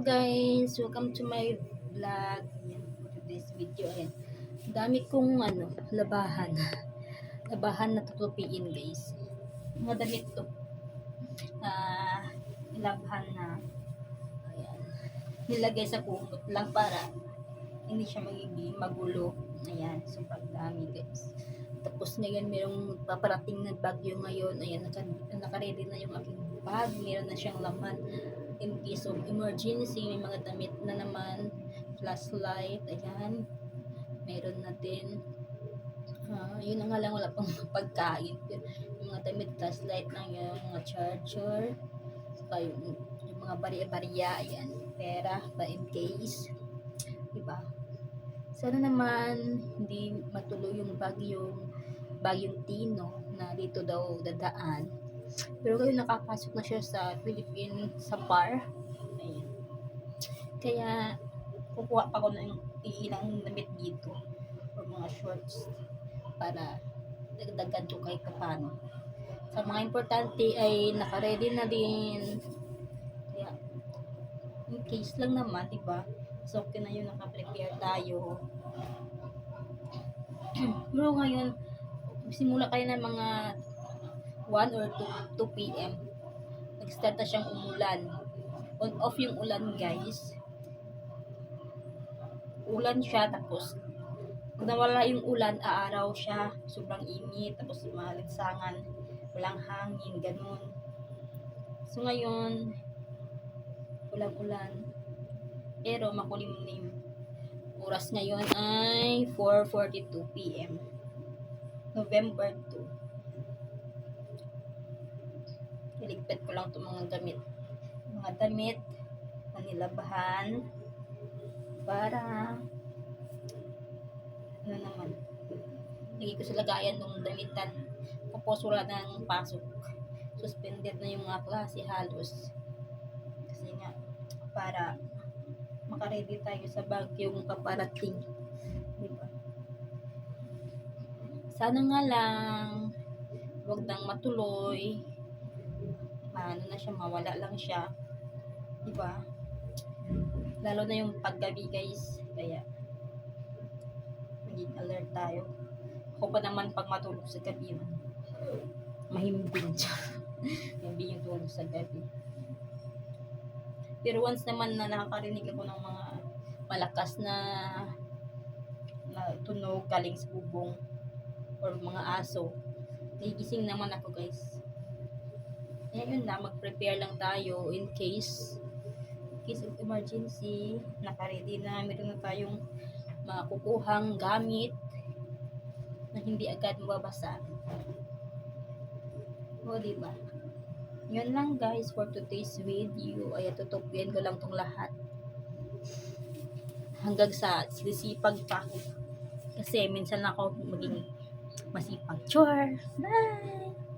Hello guys, welcome to my vlog. Yan po video. Ayan. Dami kong ano, labahan. Labahan na tutupiin guys. Mga damit to. Ah, labahan na ayan. Nilagay sa kumot lang para hindi siya magiging magulo. Ayan, sobrang dami guys. Tapos ngayon merong paparating na bagyo ngayon. Ayan, naka, naka-ready na yung aking bag. Meron na siyang laman in case of emergency, may mga damit na naman, flashlight, ayan, meron na din. Ah, yun na nga lang, wala pang pagkain. Yung mga damit, flashlight lang yung mga charger, saka yung, yung mga bariya-bariya, ayan, pera, pa in case, diba? Sana naman hindi matuloy yung bagyong bagyong Tino na dito daw dadaan. Pero ngayon nakapasok na siya sa Philippine sa bar. Ayan. Kaya kukuha pa ko ng ilang damit dito or mga shorts para dagdagan to kahit kapano. Sa mga importante ay naka-ready na din. Kaya in case lang naman, di ba? So, okay na yun, naka-prepare tayo. Pero ngayon, simula kayo ng mga 1 or 2, 2 p.m. Nag-start na siyang umulan. On off yung ulan, guys. Ulan siya, tapos pag nawala yung ulan, aaraw siya. Sobrang init, tapos maligsangan, walang hangin, ganun. So ngayon, ulan-ulan. Pero makulimlim. Oras ngayon ay 4.42 p.m. November 2. Iligpit ko lang itong mga damit. Mga damit na nilabahan para ano naman lagi ko sa lagayan ng damitan tapos wala nang pasok suspended na yung mga klase halos kasi nga para makaredy tayo sa bagyong paparating diba? Sana nga lang wag nang matuloy. Ano na siya mawala lang siya. Diba? Lalo na yung paggabi guys. Kaya maging alert tayo. Ako pa naman pag matulog sa gabi mahimbing siya. Hindi yung tulog sa gabi pero once naman na nakakarinig ako ng mga malakas na na tunog galing sa bubong or mga aso nagigising naman ako guys. Kaya yun na mag-prepare lang tayo in case in case of emergency naka-ready na meron na tayong makukuhang gamit na hindi agad mababasa. O diba yun lang guys for today's video. Ay tutupin ko lang tong lahat. Hanggang sa sisipag pa kasi minsan ako maging masipag. Chore! Bye